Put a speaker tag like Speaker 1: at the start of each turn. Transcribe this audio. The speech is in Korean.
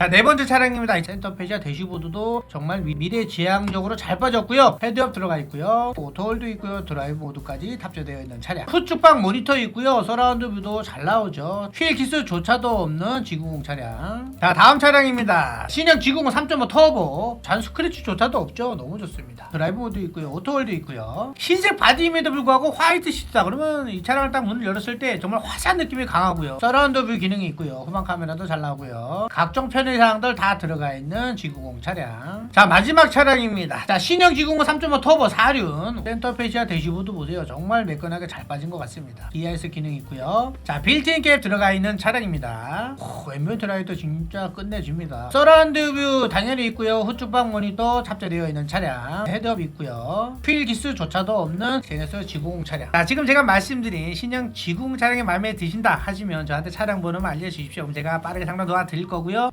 Speaker 1: 자, 네 번째 차량입니다. 이 센터페시아 대시보드도 정말 미- 미래 지향적으로 잘 빠졌고요. 헤드업 들어가 있고요. 오토홀도 있고요. 드라이브 모드까지 탑재되어 있는 차량. 후측방 모니터 있고요. 서라운드 뷰도 잘 나오죠. 휠 기스조차도 없는 G90 차량. 자, 다음 차량입니다. 신형 G90 3.5 터보. 잔 스크래치조차도 없죠. 너무 좋습니다. 드라이브 모드 있고요. 오토홀도 있고요. 흰색 바디임에도 불구하고 화이트 시트다. 그러면 이 차량을 딱 문을 열었을 때 정말 화사한 느낌이 강하고요. 서라운드 뷰 기능이 있고요. 후방 카메라도 잘 나오고요. 각종 편의 사항들 다 들어가 있는 G90 차량. 자 마지막 차량입니다. 자 신형 G90 3.5 터보 4륜 센터페시아 대시보드 보세요. 정말 매끈하게 잘 빠진 것 같습니다. DRS 기능 있고요. 자 빌트인 캡 들어가 있는 차량입니다. 오, 앰비언트 라이트 진짜 끝내줍니다. 서라운드 뷰 당연히 있고요. 후측방 모니터 탑재되어 있는 차량. 헤드업 있고요. 휠 기스조차도 없는 제네스 G90 차량. 자 지금 제가 말씀드린 신형 G90 차량이 마음에 드신다 하시면 저한테 차량 번호만 알려주십시오. 그럼 제가 빠르게 상담 도와드릴 거고요.